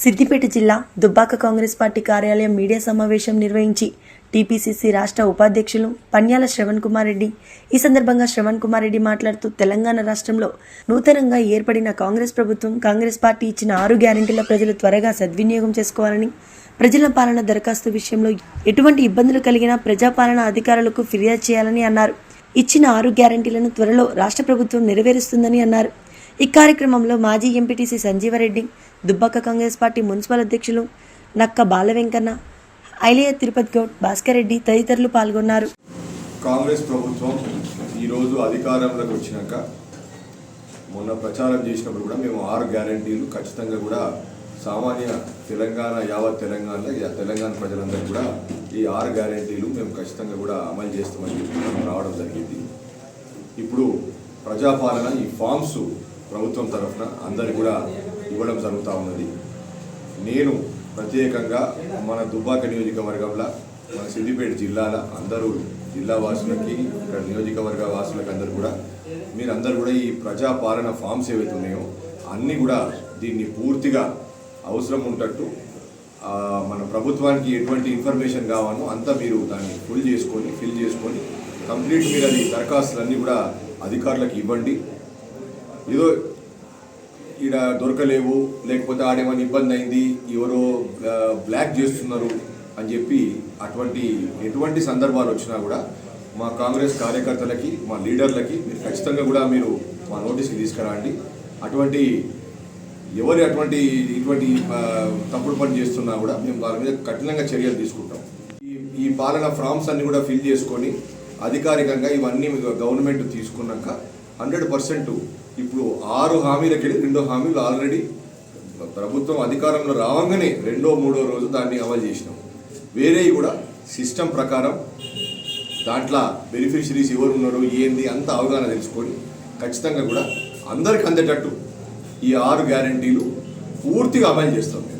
సిద్దిపేట జిల్లా Dubbaka Congress party కార్యాలయం media సమావేశం నిర్వహించి టీపీసీసీ రాష్ట్ర ఉపాధ్యక్షులు పన్యాల శ్రవణ్ కుమార్ రెడ్డి. ఈ సందర్భంగా శ్రవణ్ కుమార్ రెడ్డి మాట్లాడుతూ తెలంగాణ రాష్ట్రంలో నూతనంగా ఏర్పడిన కాంగ్రెస్ ప్రభుత్వం కాంగ్రెస్ పార్టీ ఇచ్చిన ఆరు గ్యారెంటీల ప్రజలు త్వరగా సద్వినియోగం చేసుకోవాలని ప్రజల పాలన దరఖాస్తు విషయంలో ఎటువంటి ఇబ్బందులు కలిగినా ప్రజాపాలన అధికారులకు ఫిర్యాదు చేయాలని అన్నారు. ఇచ్చిన ఆరు గ్యారెంటీలను త్వరలో రాష్ట్ర ప్రభుత్వం నెరవేరుస్తుందని అన్నారు. ఈ కార్యక్రమంలో మాజీ MPTC Sanjeevareddy Dubbaka Congress party municipal అధ్యక్షులు నక్క బాలవెంకన్న ఐలియా తిరుపతి గౌడ్ భాస్కర్ రెడ్డి తదితరులు పాల్గొన్నారు. కాంగ్రెస్ ప్రభుత్వం ఈరోజు అధికారంలోకి వచ్చినాక మొన్న ప్రచారం చేసినప్పుడు కూడా మేము ఆరు గ్యారంటీలు ఖచ్చితంగా కూడా సామాన్య తెలంగాణ యావత్ తెలంగాణలో తెలంగాణ ప్రజలందరూ కూడా ఈ ఆరు గ్యారంటీలు మేము ఖచ్చితంగా కూడా అమలు చేస్తామని చెప్పి రావడం జరిగింది. ఇప్పుడు ప్రజాపాలన ఈ ఫామ్స్ ప్రభుత్వం తరఫున అందరు కూడా ఇవ్వడం జరుగుతూ ఉన్నది. నేను ప్రత్యేకంగా మన దుబ్బాక నియోజకవర్గంలో మన సిద్దిపేట జిల్లాల అందరూ జిల్లా వాసులకి ఇక్కడ నియోజకవర్గ వాసులకి అందరూ కూడా మీరందరూ కూడా ఈ ప్రజాపాలన ఫామ్స్ ఏవైతే ఉన్నాయో అన్నీ కూడా దీన్ని పూర్తిగా అవసరం ఉంటట్టు మన ప్రభుత్వానికి ఎటువంటి ఇన్ఫర్మేషన్ కావాలో అంతా మీరు దాన్ని ఫుల్ చేసుకొని ఫిల్ చేసుకొని కంప్లీట్ మీరు అది దరఖాస్తులన్నీ కూడా అధికారులకు ఇవ్వండి. ఏదో ఈడ దొరకలేవు లేకపోతే ఆడేమైనా ఇబ్బంది అయింది ఎవరో బ్లాక్ చేస్తున్నారు అని చెప్పి అటువంటి ఎటువంటి సందర్భాలు వచ్చినా కూడా మా కాంగ్రెస్ కార్యకర్తలకి మా లీడర్లకి మీరు ఖచ్చితంగా కూడా మీరు మా నోటీస్కి తీసుకురండి. అటువంటి ఎవరు అటువంటి ఇటువంటి తప్పుడు పని చేస్తున్నా కూడా మేము వారి మీద కఠినంగా చర్యలు తీసుకుంటాం. ఈ ఈ పాలన ఫామ్స్ అన్ని కూడా ఫిల్ చేసుకొని అధికారికంగా ఇవన్నీ మీకు గవర్నమెంట్ తీసుకున్నాక హండ్రెడ్ పర్సెంట్ ఇప్పుడు ఆరు హామీలకి వెళ్ళి రెండో హామీలు ఆల్రెడీ ప్రభుత్వం అధికారంలో రావంగానే రెండో మూడో రోజు దాన్ని అమలు చేసినాం. వేరేవి కూడా సిస్టమ్ ప్రకారం దాంట్లో బెనిఫిషరీస్ ఎవరు ఉన్నారు ఏంది అంత అవగాహన తెలుసుకొని ఖచ్చితంగా కూడా అందరికి అందేటట్టు ఈ ఆరు గ్యారంటీలు పూర్తిగా అమలు చేస్తాం మేము.